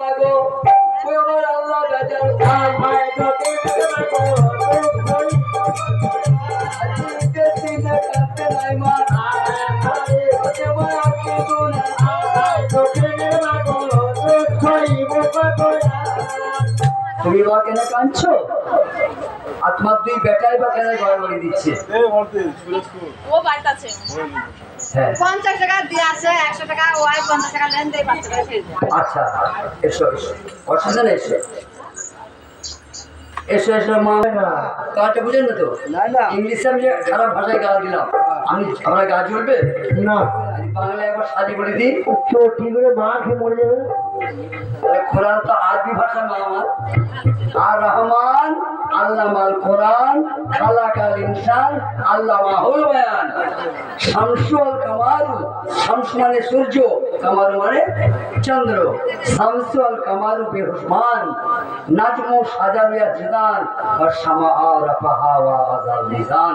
মা মা। তুমি বা কেন কাঁদছো? আত্মার দুই বেটাই বা কেন গড়াগড়ি দিচ্ছে? ও বাড়িতে আছে। পঞ্চাশ টাকা দিয়ে আছে একশো টাকা ওয়াই পঞ্চাশ টাকা লেন দেয় পাঁচ টাকা আচ্ছা এসো এসো। অসুবিধা নেই এসো। এসো এসো মা। কাজটা বুঝেন না তো? না না। ইংলিশে আমি যে খারাপ ভাষায় গাল দিলাম। আমি আমরা গা চলবে না। বাংলায় একবার সাজি বলে দিই তো কি করে মা খেয়ে মরে যাবে। কোরআন তো আরবি ভাষা মা আমার। আর রহমান আল্লাহ মাল কোরআন খালাকাল ইনসান আল্লাহ মাহুল বয়ান। শামসু আল কামারু শামসু মানে সূর্য কামারু মানে চন্দ্র। শামসু আল কামারু বেহুসমান নাজমু সাজাবিয়া জিদান আর শামা রাফাহা ওয়া আজাল মিজান।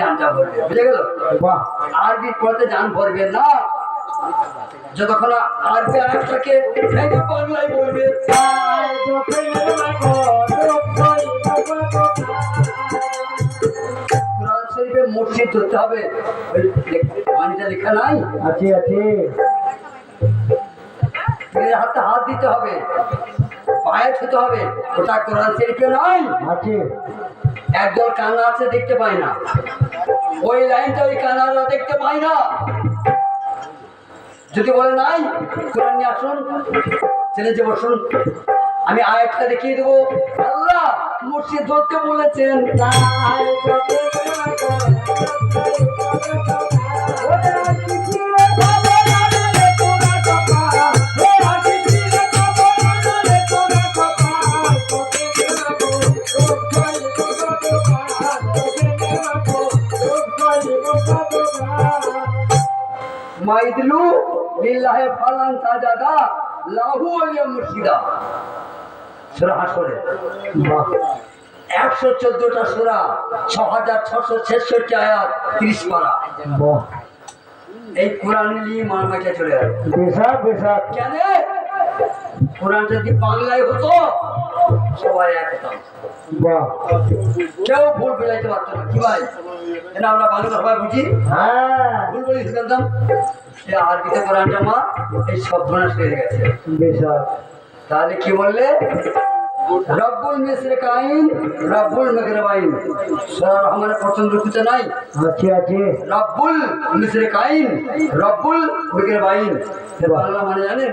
জানটা ভরবে বুঝে গেল? আরবি পড়তে জান ভরবে না। যতক্ষণ আরবি আরেকটাকে বাংলায় বলবে কোরআন শরীফে মসজিদ ধরতে হবে। পানিটা লেখা নাই? আছে আছে। হাতে হাত দিতে হবে পায়ে ছুতে হবে। ওটা কোরআন শরীফে একদল কানা আছে দেখতে পাই না। ওই লাইনটা ওই কানারা দেখতে পাই না। যদি বলে নাই, কোরআন নিয়ে আসুন, ছেলে যে বসুন, আমি আয়াতটা দেখিয়ে দেবো। আল্লাহ মসজিদ ধরতে বলেছেন। মাইদলু লিল্লাহে ফালান তাজাদা লাহু আলিয়া মুর্শিদা। সুরা হাসরে। একশো চোদ্দটা সুরা ছ হাজার ছশো ছেষট্টি আয়াত ত্রিশ পারা। এই কোরআন নিয়ে মারমাইটা চলে যাবে বেশাক বেশাক কেন? কোরআনটা যদি বাংলায় হতো? সবাই এক হতাম কেউ ভুল বোঝাইতে পারতো না। কি ভাই? এটা আমরা বাংলা সবাই বুঝি? হ্যাঁ। ভুল বলে শিখাতাম সে আরবিতে কোরআনটা মা এই হয়ে গেছে। তাহলে কি বললে? রব্বুল মিশ্র কাইন রব্বুল মেঘরবাইন সোরা রহমানের প্রথম রুকুতে নাই? আছে আছে। রব্বুল মিশ্র কাইন রব্বুল মেঘরবাইন বাংলা মানে জানেন?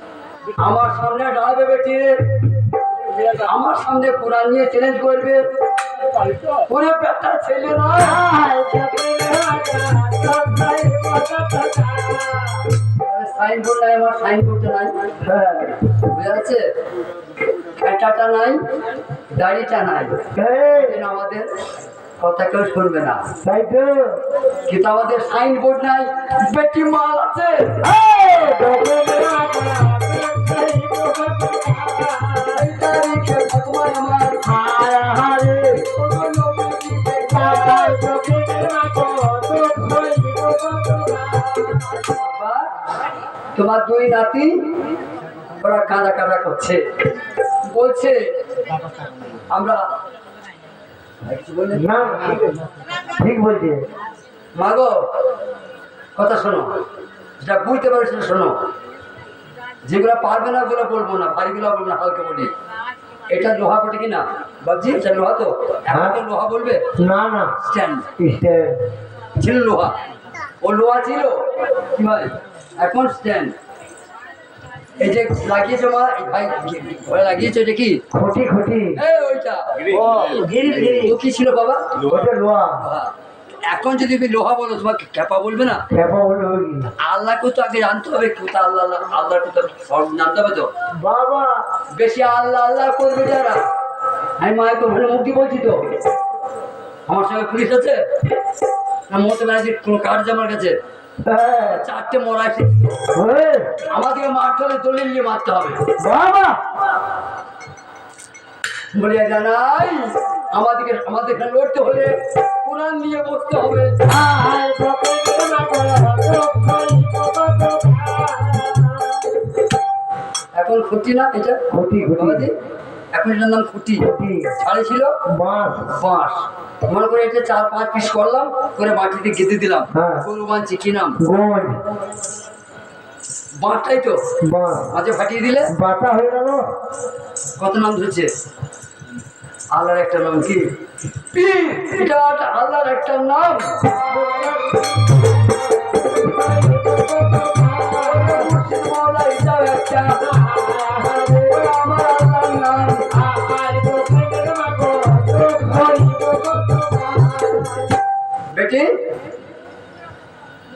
আমার সামনে দাঁড়াবে বেটি। আমার সামনে কোরআন নিয়ে চ্যালেঞ্জ করবে। ওরে বেটা ছেলে না সাইনবোর্ড নাই আমার সাইনবোর্ডটা নাই। হ্যাঁ। বুঝা যাচ্ছে? খেটাটা নাই দাড়িটা নাই। এই আমাদের কথা কেউ শুনবে না। তাই তো। কিন্তু আমাদের সাইনবোর্ড নাই। বেটি মাল আছে। তোমার দুই নাতি? ওরা কাঁদা কাঁদা করছে। বলছে আমরা? না ঠিক বলছে। মাগো কথা শোনো। যেটা বুঝতে পারো সেটা শোনো। যেগুলো পারবে না ওগুলো বলব না। বাড়িগুলো বলব না হালকা বলি। এটা লোহা বটে কি না বাবজি এটা লোহা তো? এখন লোহা বলবে? না না। স্ট্যান্ড। স্ট্যান্ড। ছিল লোহা। ও লোহা ছিল? কি হয় এখন স্ট্যান্ড এই যে লাগিয়েছো মা ভাই ঘরে লাগিয়েছো এটা কি? খুঁটি খুঁটি। এই ওইটা। ও গিরিল গিরিল। ও কি ছিল বাবা? ওটা লোহা। লোহা। এখন যদি তুমি লোহা বলো তোমাকে খেপা বলবে না? আল্লাহকে তো আগে জানতে হবে কোথা আল্লাহ তো সব জানতে হবে তো। বাবা। বেশি আল্লাহ আল্লাহ করবে যারা? আমি মায়ের তো ভালো মুক্তি বলছি তো। আমার সঙ্গে পুলিশ আছে? না মমতা ব্যানার্জির কোনো কার্ড আমার কাছে? চারটে মরা আছে মারতে হলে দলিল নিয়ে মারতে হবে। বাবা। বলিয়া জানাই আমাদেরকে আমাদের এখানে লড়তে হলে কোরআন নিয়ে বসতে হবে। এখন খুঁটি না এটা? বাবাজি খুঁটি এখন এটার নাম খুঁটি। খুঁটি ছিল? বাঁশ। বাঁশ। মনে করে এটা চার পাঁচ পিস করলাম করে মাটিতে গেঁথে দিলাম। হ্যাঁ। গরু বাঁধছি কি নাম? গোল। বাঁশটাই তো? মাঝে ফাটিয়ে দিলে? বাতা হয়ে গেল। কত নাম ধরছে? আল্লাহর একটা নাম কি? বিরাট আল্লাহর একটা নাম। একটা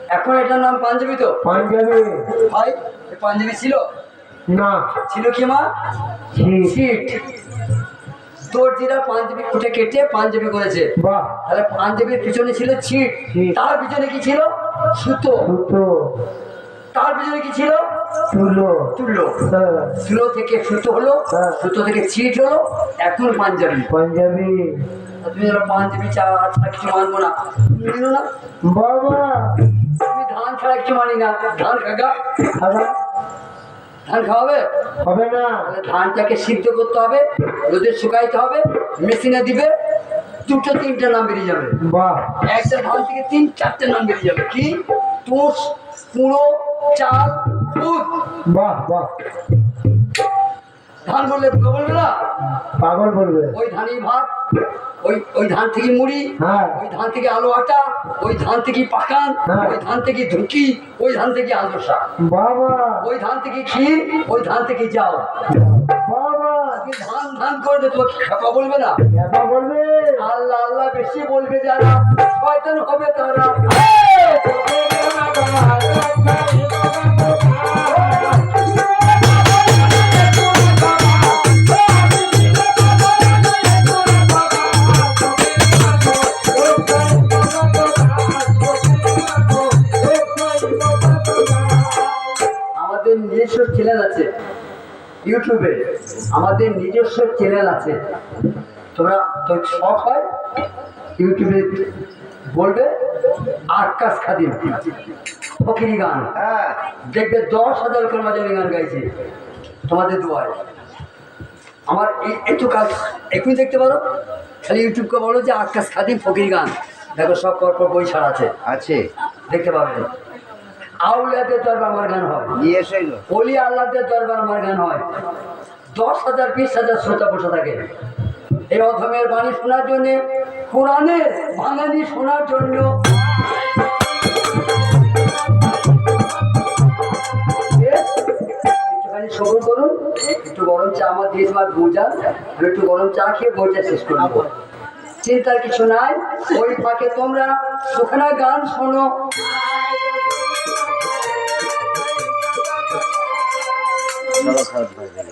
এখন এটার নাম পাঞ্জাবি তো? পাঞ্জাবি। ভাই পাঞ্জাবি ছিল? না। ছিল কি মা? সিট দর্জিরা পাঞ্জাবি খুঁটে কেটে পাঞ্জাবি করেছে। বাহ। তাহলে পাঞ্জাবির পিছনে ছিল ছিট। তার পিছনে কি ছিল? সুতো। সুতো। তার পিছনে কি ছিল? তুলো। তুলো। হ্যাঁ, তুলো থেকে সুতো হলো হ্যাঁ। সুতো থেকে ছিট হলো এখন পাঞ্জাবি। পাঞ্জাবি। তুমি ধরো পাঞ্জাবি চা ছাড়া কিছু মানবো না? বাবা। তুমি ধান ছাড়া কিছু মানি না। ধান খাগা ধান খাওয়াবে? হবে না। ধানটাকে সিদ্ধ করতে হবে রোদে শুকাইতে হবে মেশিনে দিবে দুটো তিনটে নাম বেরিয়ে যাবে। বাহ। একটা ধান থেকে তিন চারটে নাম বেরিয়ে যাবে। কি? তুষ পুরো চাল দুধ বাহ বাহ। ধান বললে বলবে না? পাগল বলবে। ওই ধানই ভাত। ওই ওই ধান থেকে মুড়ি হ্যাঁ। ওই ধান থেকে আলু আটা ওই ধান থেকে পাকান হ্যাঁ। ওই ধান থেকে ধুকি ওই ধান থেকে আদর্শা বাবা। ওই ধান থেকে ক্ষীর ওই ধান থেকে যাও ধান ধান করবে তোমাকে খেপা বলবে না। বলবে। আল্লাহ আল্লাহ বেশি বলবে যারা শয়তান হবে তারা। নিজস্ব চ্যানেল আছে ইউটিউবে। আমাদের নিজস্ব চ্যানেল আছে। তোমরা তো শখ হয় ইউটিউবে বলবে আকাশ খাদিম। ফকিরি গান। হ্যাঁ। দেখবে দশ হাজার কর্মচারী গান গাইছে তোমাদের দুয়ারে। আমার একটু কাজ এখনই দেখতে পারো। খালি ইউটিউবকে বলো যে আকাশ খাদিম ফকির গান। দেখো সব পরপর বই ছাড়া আছে। আছে। দেখতে পাবে। আউলিয়াদের দরবার আমার গান হয়। অলি আল্লাহদের দরবার আমার গান হয়। দশ হাজার বিশ হাজার শ্রোতা বসে থাকে। এই অধমের বাণী শোনার জন্যে কোরআনের বাঙালি শোনার জন্য একটুখানি সবর করুন একটু গরম চা আমার দিয়ে তোমার বোঝা একটু গরম চা খেয়ে বইটা শেষ করে চিন্তার কিছু নাই ওই ফাঁকে তোমরা সুখানা গান শোনো। সবাই খারাপ হয়ে গেল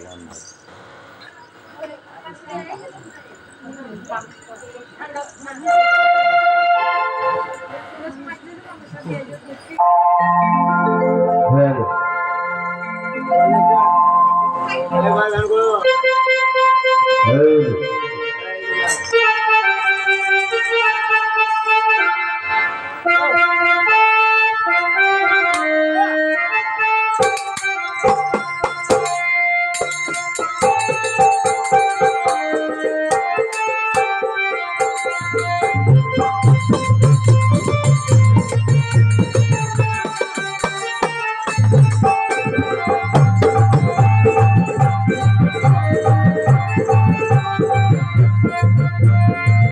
Hey.